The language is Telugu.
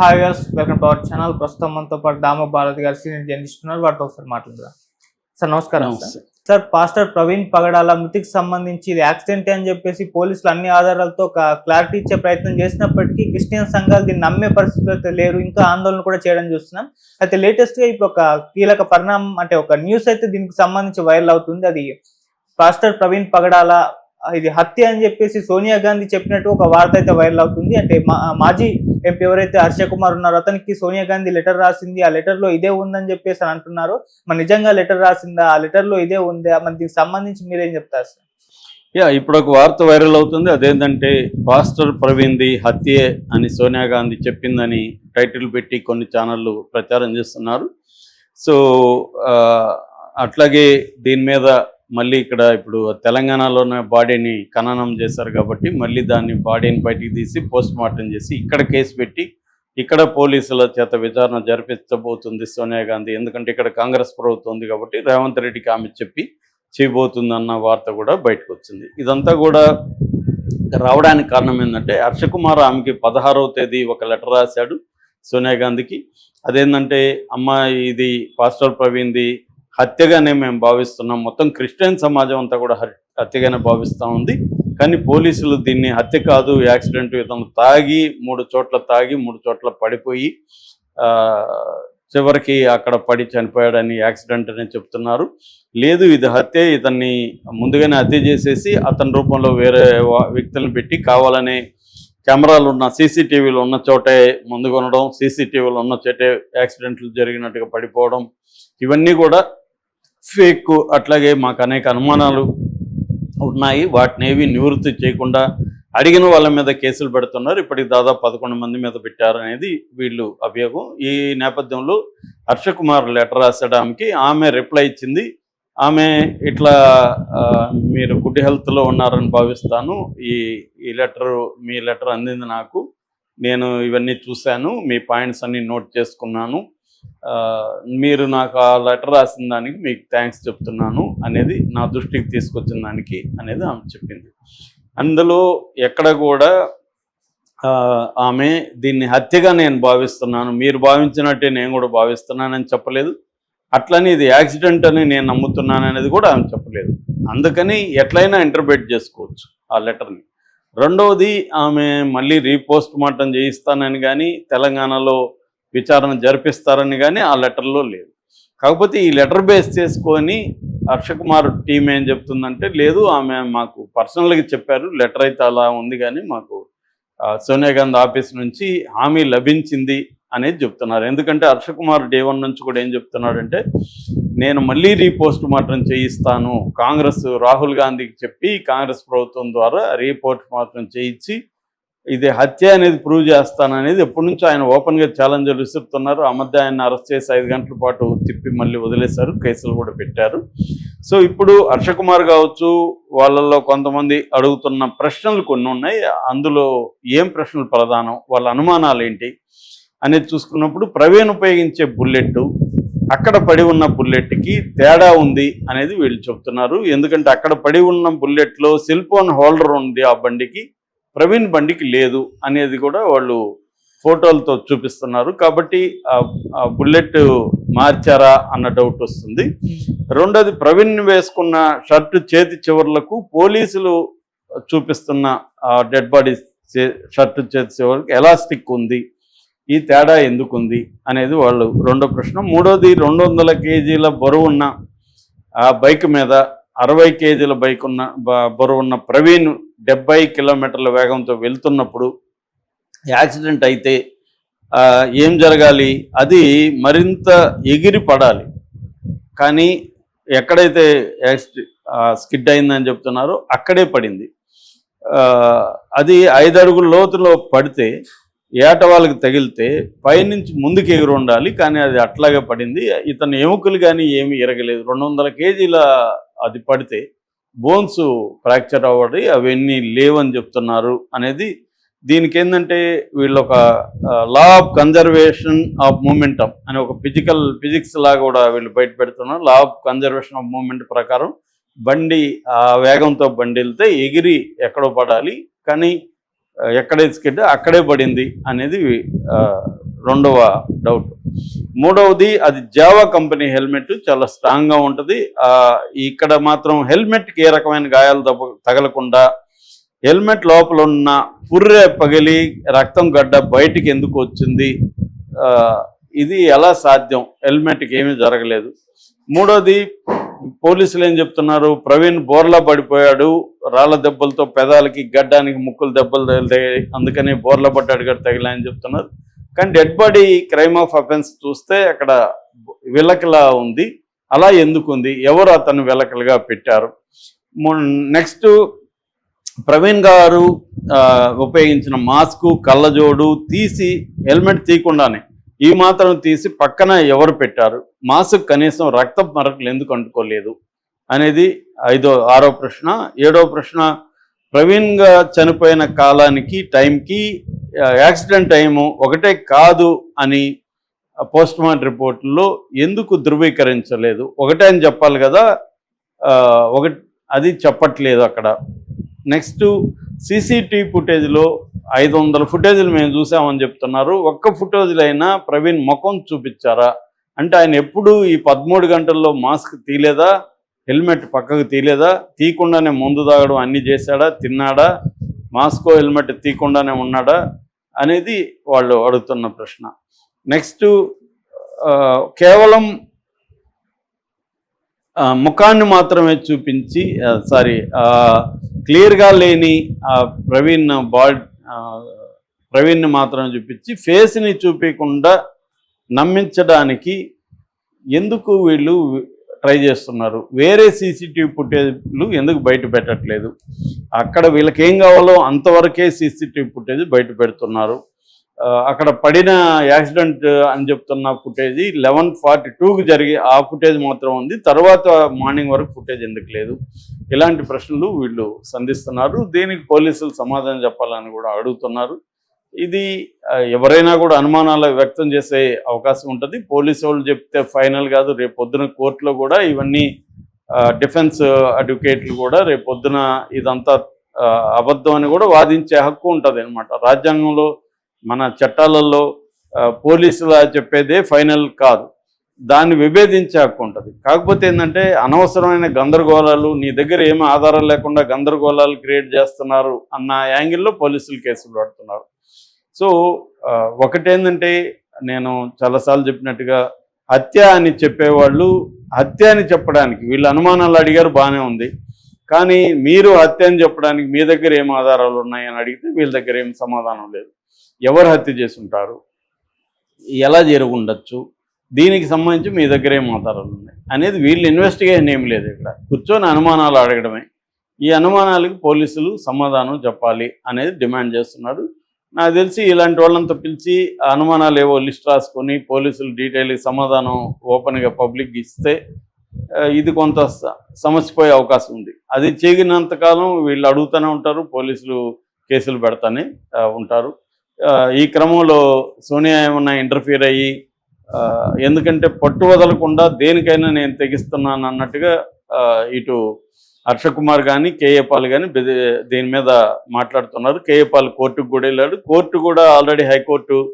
Hi girls welcome to our channel ప్రస్తుతం మనతో పాటు దామ భారతి గారు సీనియర్ జర్నలిస్ట్ ఉన్నారు. వాటితో ఒకసారి మాట్లాడదాం. సార్ నమస్కారం సార్ పాస్టర్ ప్రవీణ్ పగడాల మృతికి సంబంధించి ఇది యాక్సిడెంట్ అని చెప్పేసి పోలీసులు అన్ని ఆధారాలతో ఒక క్లారిటీ ఇచ్చే ప్రయత్నం చేసినప్పటికీ క్రిస్టియన్ సంఘాలు దీన్ని నమ్మే పరిస్థితులు అయితే లేరు. ఇంకా ఆందోళన కూడా చేయడం చూస్తున్నాం. అయితే లేటెస్ట్గా ఇప్పుడు ఒక కీలక పరిణామం అంటే ఒక న్యూస్ అయితే దీనికి సంబంధించి వైరల్ అవుతుంది. అది పాస్టర్ ప్రవీణ్ పగడాల ఇది హత్య అని చెప్పేసి సోనియా గాంధీ చెప్పినట్టు ఒక వార్త అయితే వైరల్ అవుతుంది. అంటే మా- మాజీ ఎంపీ ఎవరైతే హర్ష కుమార్ ఉన్నారో అతనికి సోనియా గాంధీ లెటర్ రాసింది. ఆ లెటర్లో ఇదే ఉందని చెప్పేసి అని అంటున్నారు. మరి నిజంగా లెటర్ రాసిందా? ఆ లెటర్లో ఇదే ఉందా? మరి దీనికి సంబంధించి మీరేం చెప్తారు సార్? యా ఇప్పుడు ఒక వార్త వైరల్ అవుతుంది. అదేంటంటే పాస్టర్ ప్రవీణ్ది హత్యే అని సోనియా గాంధీ చెప్పిందని టైటిల్ పెట్టి కొన్ని ఛానళ్ళు ప్రచారం చేస్తున్నారు. సో అట్లాగే దీని మీద మళ్ళీ ఇక్కడ ఇప్పుడు తెలంగాణలోనే బాడీని ఖననం చేశారు కాబట్టి మళ్ళీ దాన్ని బాడీని బయటికి తీసి పోస్ట్ మార్టం చేసి ఇక్కడ కేసు పెట్టి ఇక్కడ పోలీసుల చేత విచారణ జరిపించబోతుంది సోనియా గాంధీ. ఎందుకంటే ఇక్కడ కాంగ్రెస్ ప్రభుత్వం ఉంది కాబట్టి రేవంత్ రెడ్డికి ఆమె చెప్పి చేయబోతుందన్న వార్త కూడా బయటకు వచ్చింది. ఇదంతా కూడా రావడానికి కారణం ఏంటంటే హర్షకుమార్ ఆమెకి పదహారవ తేదీ ఒక లెటర్ రాశాడు సోనియా గాంధీకి. అదేంటంటే అమ్మ ఇది పాస్టర్ ప్రవీణ్ది హత్యగానే మేము భావిస్తున్నాం. మొత్తం క్రిస్టియన్ సమాజం అంతా కూడా హత్యగానే భావిస్తూ ఉంది. కానీ పోలీసులు దీన్ని హత్య కాదు యాక్సిడెంట్ ఇతను తాగి మూడు చోట్ల తాగి మూడు చోట్ల పడిపోయి చివరికి అక్కడ పడి చనిపోయాడని యాక్సిడెంట్ అని చెప్తున్నారు. లేదు ఇది హత్య ఇతన్ని ముందుగానే హత్య చేసేసి అతని రూపంలో వేరే వా- వ్యక్తులను పెట్టి కావాలనే కెమెరాలు ఉన్న సీసీటీవీలు ఉన్న చోటే ముందుకొనడం సీసీటీవీలు ఉన్న చోటే యాక్సిడెంట్లు జరిగినట్టుగా పడిపోవడం ఇవన్నీ కూడా ఫేక్ అట్లాగే మాకు అనేక అనుమానాలు ఉన్నాయి. వాటిని ఏవి నివృత్తి చేయకుండా అడిగిన వాళ్ళ మీద కేసులు పెడుతున్నారు. ఇప్పటికి దాదాపు పదకొండు మంది మీద పెట్టారనేది వీళ్ళు అభియోగం. ఈ నేపథ్యంలో హర్షకుమార్ లెటర్ రాశాడు ఆమెకి. ఆమె రిప్లై ఇచ్చింది. ఆమె ఇట్లా మీరు గుడ్ హెల్త్లో ఉన్నారని భావిస్తాను. ఈ ఈ లెటర్ మీ లెటర్ అందింది నాకు. నేను ఇవన్నీ చూశాను. మీ పాయింట్స్ అన్నీ నోట్ చేసుకున్నాను. మీరు నాకు ఆ లెటర్ రాసిన దానికి మీకు థ్యాంక్స్ చెప్తున్నాను అనేది నా దృష్టికి తీసుకొచ్చిన దానికి అనేది ఆమె చెప్పింది. అందులో ఎక్కడ కూడా ఆమె దీన్ని హత్యగా నేను భావిస్తున్నాను మీరు భావించినట్టే నేను కూడా భావిస్తున్నానని చెప్పలేదు. అట్లని ఇది యాక్సిడెంట్ అని నేను నమ్ముతున్నాను అనేది కూడా ఆమె చెప్పలేదు. అందుకని ఎట్లయినా ఇంటర్ప్రిట్ చేసుకోవచ్చు ఆ లెటర్ని. రెండవది ఆమె మళ్ళీ రీపోస్ట్ మార్టం చేయిస్తానని కానీ తెలంగాణలో విచారణ జరిపిస్తారని కానీ ఆ లెటర్లో లేదు. కాకపోతే ఈ లెటర్ బేస్ చేసుకొని హర్షకుమార్ టీం ఏం చెప్తుందంటే లేదు ఆమె మాకు పర్సనల్గా చెప్పారు లెటర్ అయితే అలా ఉంది కానీ మాకు సోనియా గాంధీ ఆఫీస్ నుంచి హామీ లభించింది అనేది చెప్తున్నారు. ఎందుకంటే హర్షకుమార్ డే వన్ నుంచి కూడా ఏం చెప్తున్నాడంటే నేను మళ్ళీ రీపోస్ట్ మార్టం చేయిస్తాను. కాంగ్రెస్ రాహుల్ గాంధీకి చెప్పి కాంగ్రెస్ ప్రభుత్వం ద్వారా రీపోస్ట్ మార్టం చేయించి ఇది హత్య అనేది ప్రూవ్ చేస్తాను అనేది ఎప్పటి నుంచో ఆయన ఓపెన్గా ఛాలెంజ్లు విసురుతున్నారు ఆ మధ్య ఆయన అరెస్ట్ చేసి ఐదు గంటల పాటు తిప్పి మళ్ళీ వదిలేశారు. కేసులు కూడా పెట్టారు. సో ఇప్పుడు హర్షకుమార్ కావచ్చు వాళ్ళల్లో కొంతమంది అడుగుతున్న ప్రశ్నలు కొన్ని ఉన్నాయి. అందులో ఏం ప్రశ్నలు ప్రధానం? వాళ్ళ అనుమానాలు ఏంటి? అనేది చూసుకున్నప్పుడు ప్రవీణ్ ఉపయోగించే బుల్లెట్ అక్కడ పడి ఉన్న బుల్లెట్కి తేడా ఉంది అనేది వీళ్ళు చెప్తున్నారు. ఎందుకంటే అక్కడ పడి ఉన్న బుల్లెట్లో సెల్ ఫోన్ హోల్డర్ ఉంది ఆ బండికి. ప్రవీణ్ బండికి లేదు అనేది కూడా వాళ్ళు ఫోటోలతో చూపిస్తున్నారు. కాబట్టి ఆ- బుల్లెట్ మార్చారా అన్న డౌట్ వస్తుంది. రెండోది ప్రవీణ్ వేసుకున్న షర్ట్ చేతి చివర్లకు పోలీసులు చూపిస్తున్న డెడ్ బాడీ షర్ట్ చేతి చివరికి ఎలాస్టిక్ ఉంది? ఈ తేడా ఎందుకుంది అనేది వాళ్ళు రెండో ప్రశ్న. మూడోది రెండు వందల కేజీల బరువున్న ఆ బైక్ మీద అరవై కేజీల బైక్ ఉన్న బరువున్న ప్రవీణ్ డెబ్బై కిలోమీటర్ల వేగంతో వెళ్తున్నప్పుడు యాక్సిడెంట్ అయితే ఏం జరగాలి? అది మరింత ఎగిరి పడాలి. కానీ ఎక్కడైతే యాక్సి- స్కిడ్ అయిందని చెప్తున్నారో అక్కడే పడింది. అది ఐదు అడుగుల లోతులో పడితే ఏట వాళ్ళకి తగిలితే పైనుంచి ముందుకు ఎగురు ఉండాలి కానీ అది అట్లాగే పడింది. ఇతని ఎముకలు కానీ ఏమీ ఎరగలేదు రెండు వందల కేజీల అది పడితే బోన్స్ ఫ్రాక్చర్ అవ్వడి అవన్నీ లేవని చెప్తున్నారు అనేది దీనికి ఏంటంటే వీళ్ళు ఒక law of conservation of momentum అని ఒక ఫిజికల్ ఫిజిక్స్ లాగా కూడా వీళ్ళు బయట పెడుతున్నారు. Law of conservation of moment ప్రకారం బండి ఆ వేగంతో బండి వెళ్తే ఎగిరి ఎక్కడో పడాలి. కానీ ఆ, ఎక్కడైతే అక్కడే పడింది అనేది రెండవ డౌట్ మూడవది అది జావా కంపెనీ హెల్మెట్ చాలా స్ట్రాంగ్గా ఉంటుంది. ఇక్కడ మాత్రం హెల్మెట్కి ఏ రకమైన గాయాలు తప్ప- తగలకుండా హెల్మెట్ లోపల ఉన్న పుర్రె పగిలి రక్తం గడ్డ బయటికి ఎందుకు వచ్చింది? ఇది ఎలా సాధ్యం? హెల్మెట్కి ఏమీ జరగలేదు. మూడోది పోలీసులు ఏం చెప్తున్నారు? ప్రవీణ్ బోర్లా పడిపోయాడు. రాళ్ళ దెబ్బలతో పెదాలకి గడ్డానికి ముక్కులు దెబ్బలు తగిలాయి. అందుకని బోర్లా పడ్డాడు గడ్డ తగిలాయని చెప్తున్నారు. కానీ dead body crime of offence చూస్తే అక్కడ విలకలా ఉంది. అలా ఎందుకు ఉంది? ఎవరు అతను విలకలుగా పెట్టారు? నెక్స్ట్ ప్రవీణ్ గారు ఉపయోగించిన మాస్కు కళ్ళజోడు తీసి హెల్మెట్ తీయకుండానే ఈ మాత్రం తీసి పక్కన ఎవరు పెట్టారు? మాస్క్ కనీసం రక్త మరకలు ఎందుకు అంటుకోలేదు? అనేది ఐదో ఆరో ప్రశ్న. ఏడో ప్రశ్న ప్రవీణ్గా చనిపోయిన కాలానికి టైంకి యాక్సిడెంట్ టైము ఒకటే కాదు అని పోస్ట్ మార్టం రిపోర్ట్లో ఎందుకు ధృవీకరించలేదు? ఒకటే అని చెప్పాలి కదా. ఒక ఒకటి అది చెప్పట్లేదు అక్కడ. నెక్స్ట్ సీసీటీవీ ఫుటేజ్లో ఐదు వందల ఫుటేజీలు మేము చూసామని చెప్తున్నారు. ఒక్క ఫుటేజ్లో అయినా ప్రవీణ్ ముఖం చూపించారా? అంటే ఆయన ఎప్పుడు ఈ పదమూడు గంటల్లో మాస్క్ తీలేదా? హెల్మెట్ పక్కకు తీలేదా? తీయకుండానే ముందు తాగడం అన్ని చేశాడా? తిన్నాడా? మాస్కో హెల్మెట్ తీయకుండానే ఉన్నాడా? అనేది వాళ్ళు అడుగుతున్న ప్రశ్న. నెక్స్ట్ కేవలం ముఖాన్ని మాత్రమే చూపించి సారీ క్లియర్గా లేని ఆ, ప్రవీణ్ బాడీ ప్రవీణ్ని మాత్రం చూపించి ఫేస్ని చూపించకుండా నమ్మించడానికి ఎందుకు వీళ్ళు ట్రై చేస్తున్నారు? వేరే సీసీటీవీ ఫుటేజ్లు ఎందుకు బయట పెట్టట్లేదు? అక్కడ వీళ్ళకి ఏం కావాలో అంతవరకే సీసీటీవీ ఫుటేజ్ బయట పెడుతున్నారు. అక్కడ పడిన యాక్సిడెంట్ అని చెప్తున్న ఫుటేజ్ లెవెన్ ఫార్టీ టూకి జరిగి ఆ ఫుటేజ్ మాత్రం ఉంది. తర్వాత మార్నింగ్ వరకు ఫుటేజ్ ఎందుకు లేదు? ఇలాంటి ప్రశ్నలు వీళ్ళు సంధిస్తున్నారు. దీనికి పోలీసులు సమాధానం చెప్పాలని కూడా అడుగుతున్నారు. ఇది ఎవరైనా కూడా అనుమానాలు వ్యక్తం చేసే అవకాశం ఉంటుంది. పోలీసు వాళ్ళు చెప్తే ఫైనల్ కాదు. రేపు పొద్దున కోర్టులో కూడా ఇవన్నీ డిఫెన్స్ అడ్వకేట్లు కూడా రేపు పొద్దున ఇదంతా అబద్ధం అని కూడా వాదించే హక్కు ఉంటుంది అనమాట రాజ్యాంగంలో మన చట్టాలలో పోలీసులు చెప్పేదే ఫైనల్ కాదు. దాన్ని విభేదించే కాకపోతే ఏంటంటే అనవసరమైన గందరగోళాలు నీ దగ్గర ఏమి ఆధారం లేకుండా గందరగోళాలు క్రియేట్ చేస్తున్నారు అన్న యాంగిల్లో పోలీసులు కేసులు పడుతున్నారు. సో ఒకటేందంటే ఒకటేంటంటే నేను చాలాసార్లు చెప్పినట్టుగా హత్య అని చెప్పేవాళ్ళు హత్య అని చెప్పడానికి వీళ్ళు అనుమానాలు అడిగారు బాగానే ఉంది. కానీ మీరు హత్య అని చెప్పడానికి మీ దగ్గర ఏం ఆధారాలు ఉన్నాయని అడిగితే వీళ్ళ దగ్గర ఏం సమాధానం లేదు. ఎవరు హత్య చేసుంటారు? ఎలా జరిగి ఉండొచ్చు దీనికి సంబంధించి మీ దగ్గర ఏం ఆధారాలు ఉన్నాయి? అనేది వీళ్ళు ఇన్వెస్టిగేషన్ ఏం లేదు ఇక్కడ. కూర్చొని అనుమానాలు అడగడమే. ఈ అనుమానాలకు పోలీసులు సమాధానం చెప్పాలి అనేది డిమాండ్ చేస్తున్నారు. నాకు తెలిసి ఇలాంటి వాళ్ళంతా పిలిచి ఆ అనుమానాలు ఏవో లిస్ట్ రాసుకొని పోలీసులు డీటెయిల్ సమాధానం ఓపెన్గా పబ్లిక్ ఇస్తే ఇది కొంత స- సమస్య పోయే అవకాశం ఉంది. అది చేయగినంతకాలం వీళ్ళు అడుగుతూనే ఉంటారు పోలీసులు కేసులు పెడతానే ఉంటారు. ఈ క్రమంలో సోనియా ఏమన్నా ఇంటర్ఫీర్ అయ్యి ఆ, ఎందుకంటే పట్టు వదలకుండా దేనికైనా నేను తెగిస్తున్నాను అన్నట్టుగా ఇటు హర్ష కుమార్ కానీ కేఏ పాల్ కానీ దీని మీద మాట్లాడుతున్నారు. కేఏ పాల్ కోర్టుకు కూడా వెళ్ళాడు. కోర్టు కూడా ఆల్రెడీ హైకోర్టు